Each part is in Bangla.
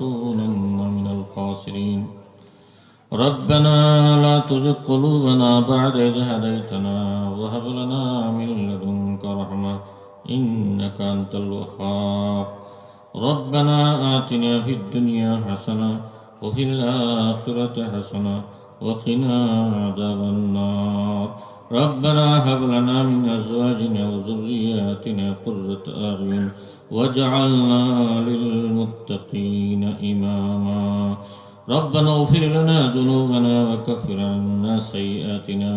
لنكونن من الخاسرين. ربنا لا تزغ قلوبنا بعد إذ هديتنا وهب لنا من لدنك رحمة إنك أنت الوهاب. ربنا آتنا في الدنيا حسنة وفي الآخرة حسنة وقنا عذاب النار. ربنا هب لنا من أزواجنا وذرياتنا قرة أعين واجعلنا للمتقين إماما ربنا اغفر لنا ذنوبنا وكفر عنا سيئاتنا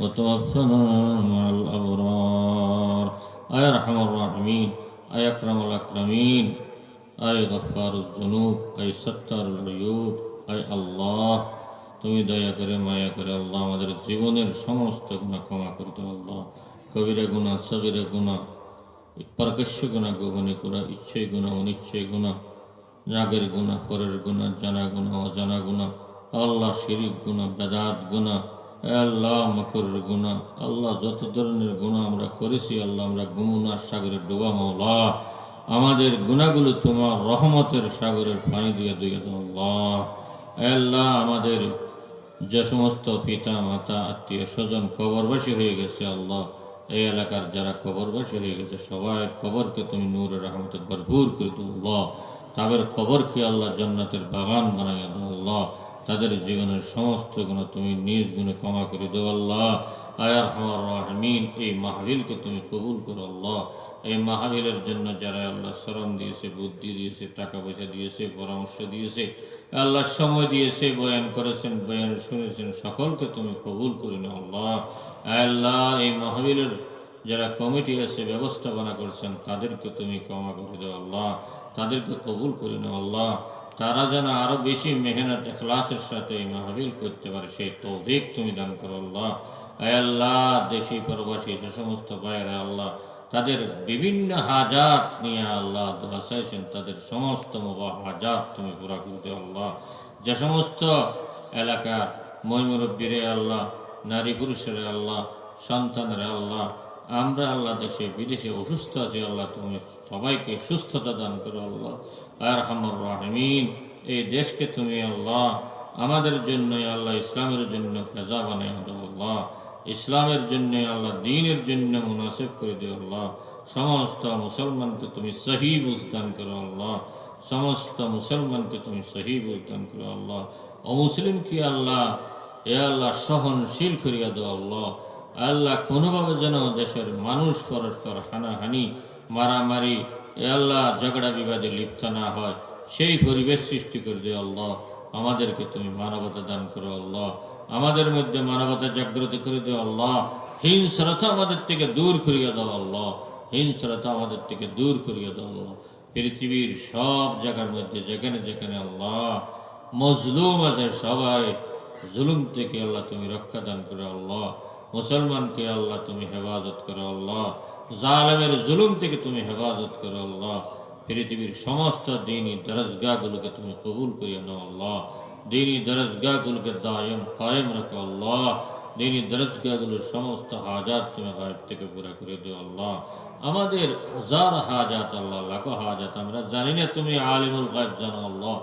وتوفنا مع الأبرار أي أرحم الراحمين أي أكرم الأكرمين أي غفار الذنوب أي ستار العيوب أي الله তুমি দয়া করে মায়া করে আল্লাহ আমাদের জীবনের সমস্ত গুণা ক্ষমা করে দাও আল্লাহ কবিরা গুণা সগিরা গুণা প্রকাশ্য গুণা গোপনে করা ইচ্ছাই গুণা অনিচ্ছাই গুণা রাগের গুণা পরের গুণা জানা গুণা, অজানা গুণা, আল্লাহ শিরিক গুণা, বেদাত গুণা, আল্লাহ মকরের গুণা, আল্লাহ যত ধরনের গুণা আমরা করেছি, আল্লাহ আমরা গুমুনার সাগরে ডোবা মৌলা আমাদের গুণাগুলো তোমার রহমতের সাগরের পানি দিয়ে দিয়ে আল্লাহ। আল্লাহ আমাদের যে সমস্ত পিতা, মাতা, আত্মীয় স্বজন কবরবাসী হয়ে গেছে আল্লাহ। এই এলাকার যারা কবরবাসী হয়ে গেছে, সবাই কবরকে তুমি নূরের রহমতে ভরপুর করে আল্লাহ। তাদের কবরকে আল্লাহ জান্নাতের বাগান দাও আল্লাহ। তাদের জীবনের সমস্ত গুণ তুমি নিজ গুণে ক্ষমা করে দেও আল্লাহ। আয়ার হামার রহমিন, এই মাহবিলকে তুমি কবুল করো আল্লাহ। এই মাহবিলের জন্য যারা আল্লাহ শ্রম দিয়েছে, বুদ্ধি দিয়েছে, টাকা পয়সা দিয়েছে, পরামর্শ দিয়েছে, আল্লাহ সময় দিয়েছে, বয়ান করেছেন, বয়ান শুনেছেন, সকলকে তুমি কবুল করে নাও আল্লাহ। আল্লাহ, এই মাহবিলের যারা কমিটি আছে ব্যবস্থাপনা করছেন, তাদেরকে তুমি ক্ষমা করে দাও আল্লাহ। তাদেরকে কবুল করে নাও আল্লাহ। তারা যেন আরও বেশি মেহনত, এখলাসের সাথে এই মাহবিল করতে পারে, সেই তৌফিক তুমি দান করো আল্লাহ। আল্লাহ, দেশি প্রবাসী, যে সমস্ত বাইরে আল্লাহ, তাদের বিভিন্ন হাজাত নিয়ে আল্লাহ চাইছেন, তাদের সমস্ত মোবা হাজাত তুমি পুরা করতে আল্লাহ। যে সমস্ত এলাকার ময়মুরব্বীরে আল্লাহ, নারী পুরুষের আল্লাহ, সন্তানের আল্লাহ আমরা আল্লাহ দেশে, বিদেশে অসুস্থ আছি, আল্লাহ তুমি সবাইকে সুস্থতা দান করো, আল্লাহ। আর হামর রাহমিন। এই দেশকে তুমি আল্লাহ, আমাদের জন্য আল্লাহ, ইসলামের জন্য ফেজা বানাই দাও আল্লাহ। ইসলামের জন্য আল্লাহ, দিনের জন্য মুনাসিব করে দিও, আল্লাহ। সমস্ত মুসলমানকে তুমি সহি বুঝদান করো, আল্লাহ। সমস্ত মুসলমানকে তুমি সহি বুঝদান করো, আল্লাহ। অমুসলিমকে আল্লাহ? এ আল্লাহ, সহনশীল করিয়া দাও, আল্লাহ। আল্লাহ কোনোভাবে যেন দেশের মানুষ পরস্পর হানাহানি, মারামারি, এ আল্লাহ ঝগড়া বিবাদে লিপ্ত না হয়, সেই পরিবেশ সৃষ্টি করে দিও আল্লাহ। আমাদেরকে তুমি মানবতা দান করো আল্লাহ। আমাদের মধ্যে মানবতা জাগ্রত করে দিও আল্লাহ। হিংস্রতা আমাদের থেকে দূর করিয়া দাও আল্লাহ। হিংস্রতা আমাদের থেকে দূর করিয়া দাও আল্লাহ। পৃথিবীর সব জায়গার মধ্যে যেখানে যেখানে আল্লাহ, মজলুম আছে সবাই, জুলুম থেকে আল্লাহ তুমি রক্ষা দান করো আল্লাহ। মুসলমানকে আল্লাহ তুমি হেফাজত করো, আল্লাহ। জালেমের জুলুম থেকে তুমি হেফাজত করো, আল্লাহ। পৃথিবীর সমস্ত দিনই দরজগাহগুলোকে তুমি কবুল করিয়া নাও, আল্লাহ। দিনই দরজগাহগুলোকে দায়ম, কায়েম রাখো, আল্লাহ। দিনই দরজগাহগুলোর সমস্ত হাজাত তুমি গায়েব থেকে পুরা করে দিও, আল্লাহ। আমাদের হাজার হাজাত, আল্লাহ, লাখো হাজাত, আমরা জানি না তুমি আলিমুল গায়েব জানো, আল্লাহ।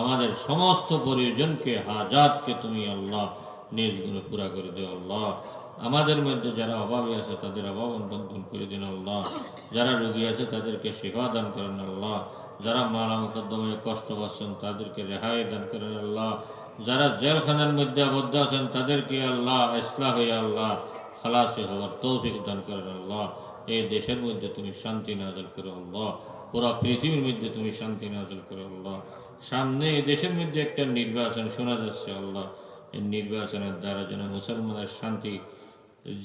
আমাদের সমস্ত প্রয়োজনকে, হাজাতকে তুমি, আল্লাহ নিজ গুণে পুরা করে দিও, আল্লাহ। আমাদের মধ্যে যারা অভাবী আছে, তাদের অভাব বন্ধন করে দিন আল্লাহ। যারা রোগী আছে, তাদেরকে সেবা দান করেন আল্লাহ। যারা মালা মোকদ্দমায় কষ্ট পাচ্ছেন, তাদেরকে রেহাই দান করেন আল্লাহ। যারা জেলখানার মধ্যে আবদ্ধ আছেন, তাদেরকে আল্লাহ ইসলাহ আল্লাহ খালাসে হওয়ার তৌফিক দান করেন আল্লাহ। এই দেশের মধ্যে তুমি শান্তি নাজল করো আল্লাহ। পুরো পৃথিবীর মধ্যে তুমি শান্তি নাজল করো আল্লাহ। সামনে এই দেশের মধ্যে একটা নির্বাচন শোনা যাচ্ছে আল্লাহ। এই নির্বাচনের দ্বারা যেন মুসলমানের শান্তি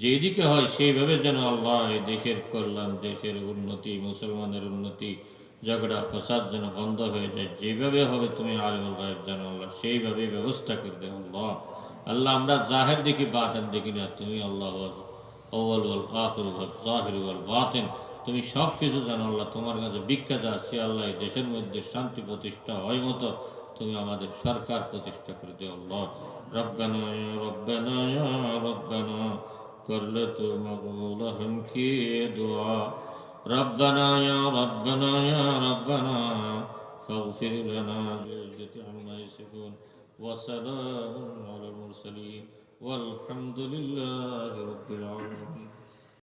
যেদিকে হয় সেইভাবে যেন আল্লাহ দেশের কল্যাণ, দেশের উন্নতি, মুসলমানের উন্নতি, ঝগড়া, ফসাদ যেন বন্ধ হয়ে যায়। যেভাবে হবে তুমি আলিমুল গায়েব জানো আল্লাহ সেইভাবে ব্যবস্থা করে আল্লাহ। আল্লাহ আমরা জাহের দেখি, বাতেন দেখি না। তুমি আল্লাহ অওয়াল ওয়াল আখির ওয়াল জাহির ওয়াল বাতিন। তুমি সব কিছু জানো আল্লাহ, তোমার কাছে বিখ্যাত আছে আল্লাহ এই দেশের মধ্যে শান্তি প্রতিষ্ঠা হয় মতো তুমি আমাদের সরকার প্রতিষ্ঠা করে দিও আল্লাহ। রব্বানা রব্বানা। کر لے تو مقبول ہم کی دعا ربنا یا ربنا یا ربنا فاغفر لنا بالعزة عما يصفون. وسلام على المرسلين. والحمد لله رب العالمين.